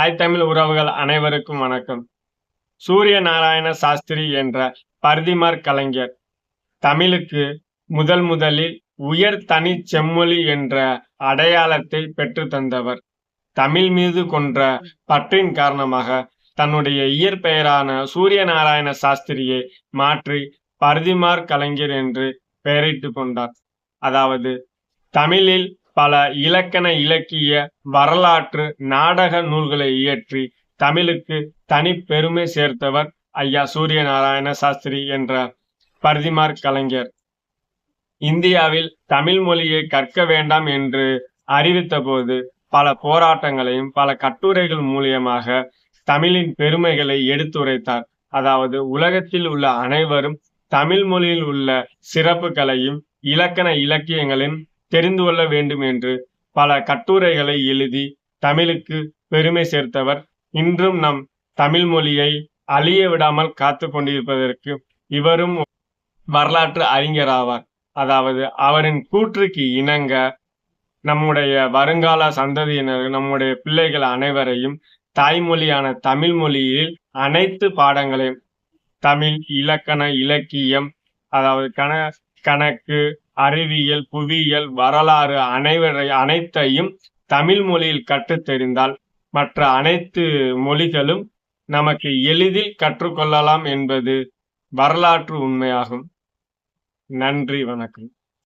தாய் தமிழ் உறவுகள் அனைவருக்கும் வணக்கம். சூரிய நாராயண சாஸ்திரி என்ற பர்திமார் கலைஞர் தமிழுக்கு முதல் முதலில் உயர் தனி செம்மொழி என்ற அடையாளத்தை பெற்று தந்தவர். தமிழ் மீது கொன்ற பற்றின் காரணமாக தன்னுடைய இயற்பெயரான சூரிய நாராயண சாஸ்திரியை மாற்றி பர்திமார் கலைஞர் என்று பெயரிட்டு கொண்டார். அதாவது தமிழில் பல இலக்கண இலக்கிய வரலாற்று நாடக நூல்களை இயற்றி தமிழுக்கு தனி பெருமை சேர்த்தவர் ஐயா சூரிய நாராயண சாஸ்திரி என்ற பர்திமார் கலைஞர். இந்தியாவில் தமிழ் மொழியை கற்க வேண்டாம் என்று அறிவித்த போது பல போராட்டங்களையும் பல கட்டுரைகள் மூலியமாக தமிழின் பெருமைகளை எடுத்துரைத்தார். அதாவது உலகத்தில் உள்ள அனைவரும் தமிழ் மொழியில் உள்ள சிறப்புகளையும் இலக்கண இலக்கியங்களையும் தெரிந்து கொள்ள வேண்டும் என்று பல கட்டுரைகளை எழுதி தமிழுக்கு பெருமை சேர்த்தவர். இன்றும் நம் தமிழ் மொழியை அழிய விடாமல் காத்து கொண்டிருப்பதற்கு இவரும் வரலாற்று அறிஞராவார் அதாவது அவரின் கூற்றுக்கு இணங்க நம்முடைய வருங்கால சந்ததியினர் நம்முடைய பிள்ளைகள் அனைவரையும் தாய்மொழியான தமிழ் மொழியில் அனைத்து பாடங்களையும் தமிழ் இலக்கண இலக்கியம் அதாவது கண கணக்கு அறிவியல் புவியியல் வரலாறு அனைவரை அனைத்தையும் தமிழ் மொழியில் கற்றுத் தெரிந்தால் மற்ற அனைத்து மொழிகளும் நமக்கு எளிதில் கற்றுக்கொள்ளலாம் என்பது வரலாற்று உண்மையாகும். நன்றி வணக்கம்.